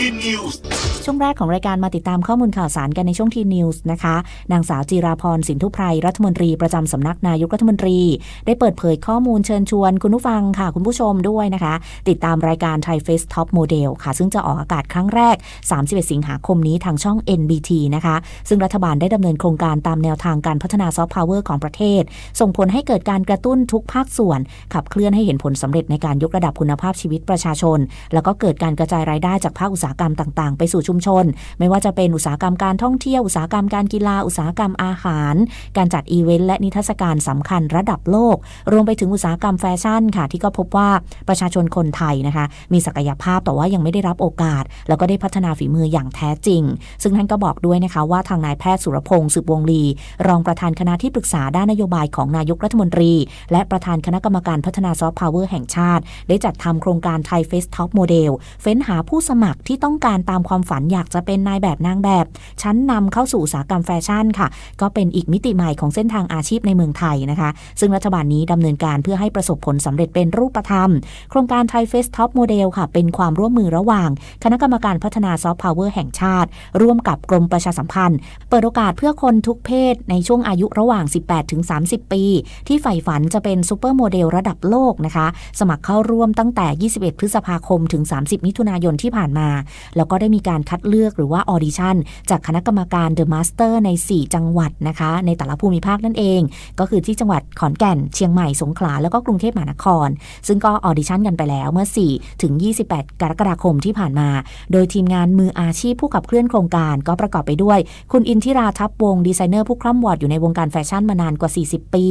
ทีนิวส์ ช่วงแรกของรายการมาติดตามข้อมูลข่าวสารกันในช่วงทีนิวส์นะคะ นางสาวจีราพรสินทุไพรรัฐมนตรีประจำสำนักนายกรัฐมนตรี ได้เปิดเผยข้อมูลเชิญชวนคุณผู้ฟังค่ะ คุณผู้ชมด้วยนะคะ ติดตามรายการไทยเฟสท็อปโมเดลค่ะ ซึ่งจะออกอากาศครั้งแรก 31 สิงหาคมนี้ทางช่อง NBT นะคะ ซึ่งรัฐบาลได้ดำเนินโครงการตามแนวทางการพัฒนาซอฟต์พาวเวอร์ของประเทศ ส่งผลให้เกิดการกระตุ้นทุกภาคส่วน ขับเคลื่อนให้เห็นผลสำเร็จในการยกระดับคุณภาพชีวิตประชาชน แล้วก็เกิดการกระจายรายได้จากภาคอุตสาหกรรมต่าง ๆ ไปสู่ชุมชน ไม่ว่าจะเป็นอุตสาหกรรมการท่องเที่ยว อุตสาหกรรมการกีฬา อุตสาหกรรมอาหาร การจัดอีเวนต์และนิทรรศการสำคัญระดับโลก รวมไปถึงอุตสาหกรรมแฟชั่นค่ะ ที่ก็พบว่าประชาชนคนไทยนะคะ มีศักยภาพแต่ว่ายังไม่ได้รับโอกาส แล้วก็ได้พัฒนาฝีมืออย่างแท้จริง ซึ่งท่านก็บอกด้วยนะคะว่าทางนายแพทย์สุรพงศ์สืบวงลี รองประธานคณะที่ปรึกษาด้านนโยบายของนายกรัฐมนตรี และประธานคณะกรรมการพัฒนาซอฟต์พาวเวอร์แห่งชาติ ได้จัดทำโครงการไทยเฟสท็อปโมเดลเฟ้นหาผู้สมัครที่ต้องการตามความฝันอยากจะเป็นนายแบบนางแบบ ชั้นนำเข้าสู่อุตสาหกรรมแฟชั่นค่ะ ก็เป็นอีกมิติใหม่ของเส้นทางอาชีพในเมืองไทยนะคะ ซึ่งรัฐบาลนี้ดำเนินการเพื่อให้ประสบผลสำเร็จเป็นรูปธรรม โครงการไทยเฟสท็อปโมเดลค่ะ เป็นความร่วมมือระหว่าง คณะกรรมการพัฒนาซอฟต์พาวเวอร์แห่งชาติ ร่วมกับกรมประชาสัมพันธ์ เปิดโอกาสเพื่อคนทุกเพศในช่วงอายุระหว่าง 18ถึง30 ปี ที่ใฝ่ฝันจะเป็นซูเปอร์โมเดลระดับโลกนะคะ สมัครเข้าร่วมตั้งแต่ 21 พฤษภาคมถึง 30 มิถุนายนที่ผ่านมา แล้วก็ได้มีการคัดเลือกหรือว่าออดิชั่นจากคณะกรรมการเดอะมาสเตอร์ใน 4 จังหวัดนะคะ ในแต่ละภูมิภาคนั่นเอง ก็คือที่จังหวัดขอนแก่น เชียงใหม่ สงขลา แล้วก็กรุงเทพมหานคร ซึ่งก็ออดิชั่นกันไปแล้วเมื่อ 4 ถึง 28 กรกฎาคมที่ผ่านมา โดยทีมงานมืออาชีพผู้ขับเคลื่อนโครงการ ก็ประกอบไปด้วย คุณอินทิราทัพวงดีไซเนอร์ผู้คร่ำวอดอยู่ในวงการแฟชั่นมานานกว่า 40 ปี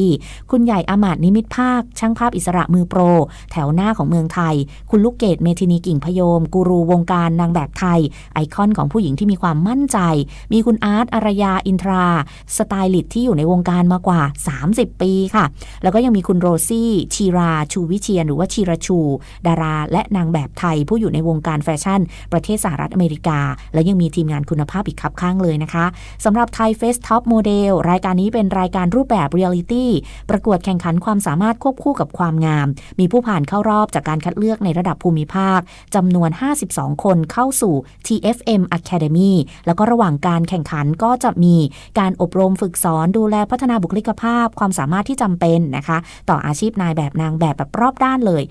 คุณใหญ่อามาดนิมิตภาค ช่างภาพอิสระมือโปร แถวหน้าของเมืองไทย คุณลูกเกดเมทินีกิ่งพยมกูรูวงการนางแบบไทยไอคอนของผู้หญิงที่มีความมั่นใจ มีคุณอาร์ตอารยาอินทรา สไตลิสต์ที่อยู่ในวงการมากว่า 30 ปีค่ะ แล้วก็ยังมีคุณโรซี่ชีราชูวิเชียนหรือว่าชีราชู ดารา และนางแบบไทยผู้อยู่ในวงการแฟชั่น ประเทศสหรัฐอเมริกา และยังมีทีมงานคุณภาพอีกคับข้างเลยนะคะสำหรับไทยเฟสท็อปโมเดลรายการนี้เป็นรายการรูปแบบเรียลิตี้ประกวดแข่งขันความสามารถควบคู่กับความงาม มีผู้ผ่านเข้ารอบจากการคัดเลือกในระดับภูมิภาคจำนวน 52 คนเข้าสู่ FM Academy แล้วก็ระหว่างการแข่งขันก็จะมีการอบรมฝึกสอนดูแลพัฒนาบุคลิกภาพ ความสามารถที่จำเป็นนะคะ ต่ออาชีพนายแบบนางแบบแบบรอบด้านเลย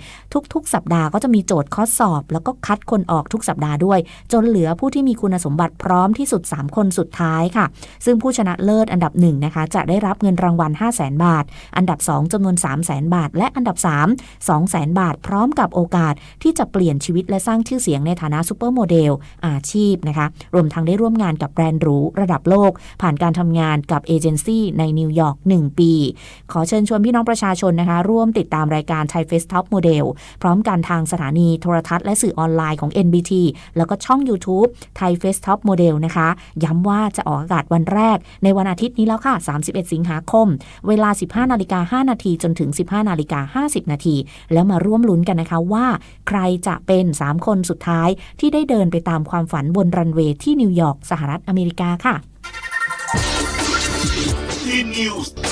ทุกๆ สัปดาห์ก็จะมีโจทย์ข้อสอบ แล้วก็คัดคนออกทุกสัปดาห์ด้วย จนเหลือผู้ที่มีคุณสมบัติพร้อมที่สุด 3 คนสุดท้ายค่ะ ซึ่งผู้ชนะเลิศอันดับ1นะคะจะได้รับเงินรางวัล 5 0 0 0 0 0 บาท อันดับ 2จำนวน 3 0 0 0 0 0 บาท และอันดับ 3 2 0 0 0 0 0 บาท พร้อมกับโอกาสที่จะเปลี่ยนชีวิตและสร้างชื่อเสียงในฐานะซูเปอร์โมเดลอาชีพนะคะ รวมทั้งได้ร่วมงานกับแบรนด์หรูระดับโลก ผ่านการทำงานกับเอเจนซี่ในนิวยอร์ก1 ปี ขอเชิญชวนพี่น้องประชาชนนะคะ ร่วมติดตามรายการไทยเฟสท็อปโมเดลพร้อมกันทางสถานีโทรทัศน์และสื่อออนไลน์ของ NBT แล้วก็ช่อง YouTube ไทยเฟสท็อปโมเดลนะคะ ย้ำว่าจะออกอากาศวันแรก ในวันอาทิตย์นี้แล้วค่ะ 31 สิงหาคม เวลา 15นาฬิกา5นาทีจนถึง 15นาฬิกา50 นาที แล้วมาร่วมลุ้นกันนะคะว่า ใครจะเป็น 3 คนสุดท้ายที่ได้เดินไปตามความฝันบนรันเวย์ที่นิวยอร์กสหรัฐอเมริกาค่ะ News